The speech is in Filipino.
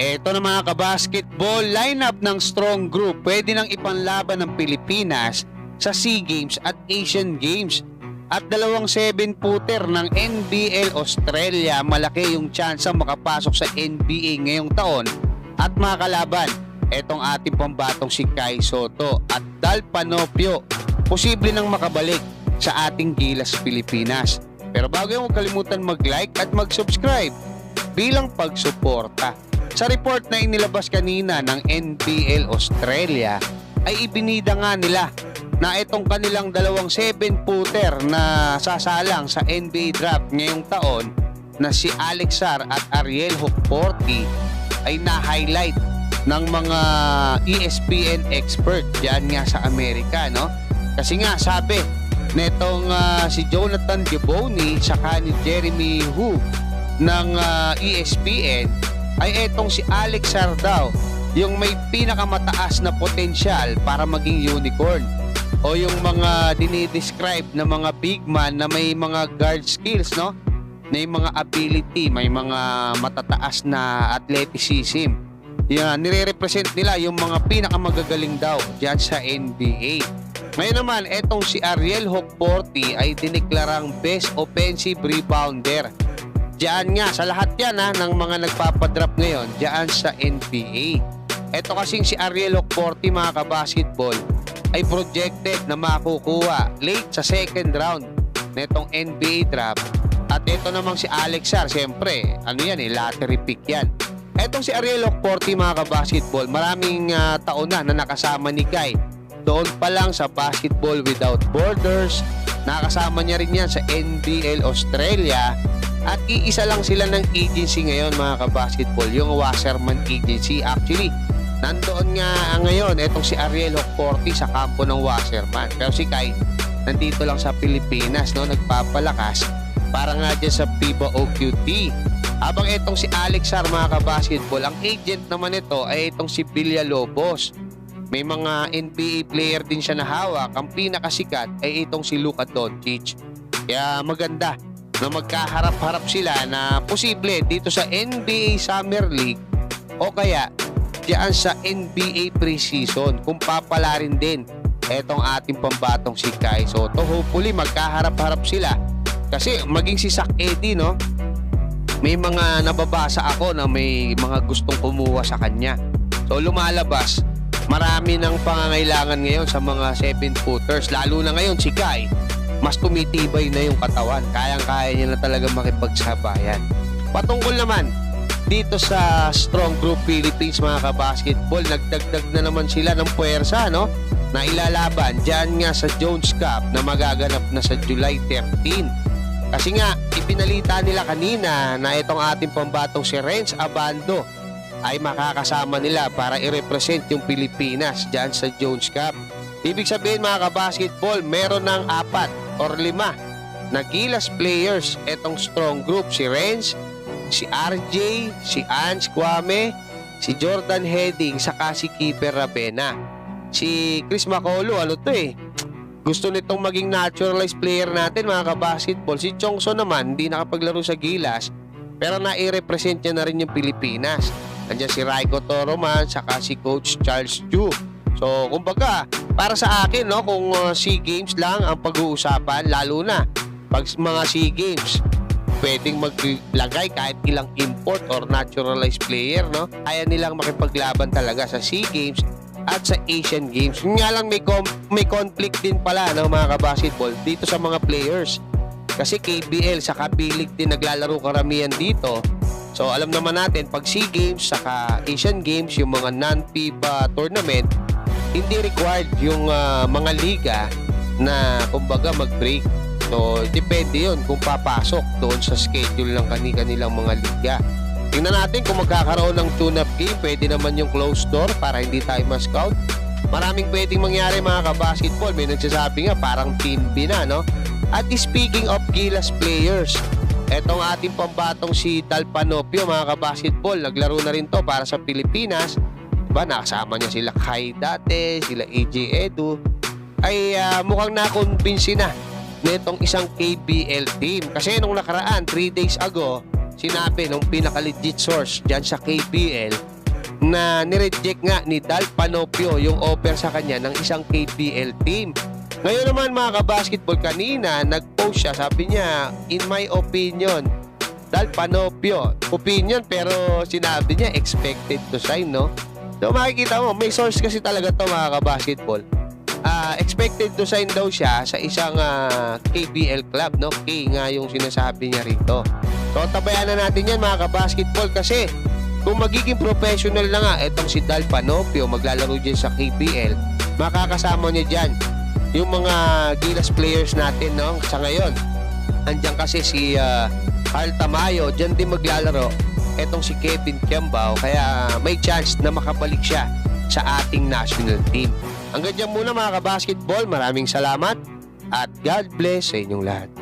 Eto na mga kabasketball, lineup ng strong group pwede nang ipanlaban ng Pilipinas sa SEA Games at Asian Games. At dalawang 7-footer ng NBL Australia, malaki yung chance makapasok sa NBA ngayong taon at makakalaban. Etong ating pambatong si Kai Soto at Dal Panopio, posible nang makabalik sa ating Gilas Pilipinas. Pero bago yung kalimutan mag-like at mag-subscribe bilang pagsuporta. Sa report na inilabas kanina ng NPL Australia ay ibinida nga nila na itong kanilang dalawang 7-footer na sasalang sa NBA draft ngayong taon na si Alexar at Ariel Hukporti ay na-highlight ng mga ESPN expert diyan nga sa Amerika no? Kasi nga sabi netong ah, si Jonathan Giboni saka ni Jeremy Hu ng ah, ESPN ay etong si Alex Sardao yung may pinakamataas na potensyal para maging unicorn o yung mga dinidescribe na mga big man na may mga guard skills no? May mga ability may mga matataas na athleticism. Yan nire-represent nila yung mga pinakamagagaling daw diyan sa NBA ngayon naman etong si Ariel Hokporti ay diniklarang best offensive rebounder Diyan nga, sa lahat yan ha, ng mga nagpapadrap ngayon, diyan sa NBA. Ito kasing si Ariel Okporti mga kabasketball ay projected na makukuha late sa second round netong NBA draft. At ito namang si Alex Sar, siyempre, ano yan eh, lottery pick yan. Etong si Ariel Okporti mga kabasketball, maraming ah, taon na na nakasama ni Guy. Doon pa lang sa Basketball Without Borders, nakasama niya rin yan sa NBL Australia at iisa lang sila ng agency ngayon mga kabasketball, yung Wasserman Agency. Actually, nandoon nga ngayon itong si Ariel Hokporti sa kampo ng Wasserman. Pero si Kai, nandito lang sa Pilipinas, no, nagpapalakas para nga dyan sa FIBA OQT. Habang itong si Alex Sar mga kabasketball, ang agent naman ito ay itong si Bilya Lobos. May mga NBA player din siya na hawak. Ang pinakasikat ay itong si Luka Doncic. Kaya maganda na magkaharap-harap sila na posible dito sa NBA Summer League o kaya diyan sa NBA preseason kung papalarin din etong ating pambatong si Kai Soto. Hopefully magkaharap-harap sila kasi maging si Sak Eddie no may mga nababasa ako na may mga gustong kumuha sa kanya. So lumalabas, marami ng pangangailangan ngayon sa mga 7-footers. Lalo na ngayon si Kai, mas tumitibay na yung katawan. Kayang-kaya niya na talaga makipagsabayan. Patungkol naman dito sa Strong Group Philippines mga kabasketball, nagdagdag na naman sila ng puwersa no? na ilalaban dyan nga sa Jones Cup na magaganap na sa July 13. Kasi nga, ipinalita nila kanina na itong ating pambatong si Renz Abando ay makakasama nila para i-represent yung Pilipinas dyan sa Jones Cup. Ibig sabihin mga kabasketball, meron ng apat or lima na Gilas players itong strong group. Si Renz, si RJ, si Ans Kwame, si Jordan Heading, saka si Keeper Rabena. Si Chris Macolo, ano to eh, gusto nitong maging naturalized player natin mga kabasketball. Si Chongso naman, hindi nakapaglaro sa Gilas, pero nai-represent niya na rin yung Pilipinas. Nandiyan si Raiko Toroman, saka si Coach Charles Chu. So, kumbaga, para sa akin, no, kung uh, SEA Games lang ang pag-uusapan, lalo na pag mga SEA Games, pwedeng maglagay kahit ilang import or naturalized player, no? Kaya nilang makipaglaban talaga sa SEA Games at sa Asian Games. Yun nga lang may, com- may conflict din pala ng mga kabasketball dito sa mga players. Kasi KBL sa Kabilig din naglalaro karamihan dito. So alam naman natin pag SEA Games saka Asian Games yung mga non-FIBA tournament hindi required yung ah, mga liga na kumbaga mag-break. So depende yun kung papasok doon sa schedule ng kani-kanilang mga liga. Tingnan natin kung magkakaroon ng tune-up game. Pwede naman yung closed door para hindi tayo ma-scout. Maraming pwedeng mangyari mga kabasketball. May nagsasabi nga parang team B na, no? At speaking of Gilas players, etong ating pambatong si Tal Panopio mga kabasketball. Naglaro na rin to para sa Pilipinas. Diba, nakasama niya sila Kai dati, sila AJ Edu. Ay ah, mukhang na-convince na nitong isang KBL team. Kasi nung nakaraan, 3 days ago, sinabi ng pinaka-legit source dyan sa KBL na nireject nga ni Dal Panopio yung offer sa kanya ng isang KBL team. Ngayon naman mga kabasketball, kanina nag-post siya, sabi niya, in my opinion, Dal Panopio, opinion pero sinabi niya expected to sign, no? So makikita mo, may source kasi talaga to mga kabasketball. Ah, expected to sign daw siya sa isang ah, KBL club, no? K nga yung sinasabi niya rito. So tabayan na natin yan mga kabasketball kasi kung magiging professional na nga etong si Dal Panopio maglalaro dyan sa KBL, makakasama niya dyan yung mga Gilas players natin no sa ngayon. Andiyan kasi si ah, Carl Tamayo, dyan din maglalaro etong si Kevin Kiambao kaya may chance na makabalik siya sa ating national team. Hanggang dyan muna mga kabasketball, maraming salamat at God bless sa inyong lahat.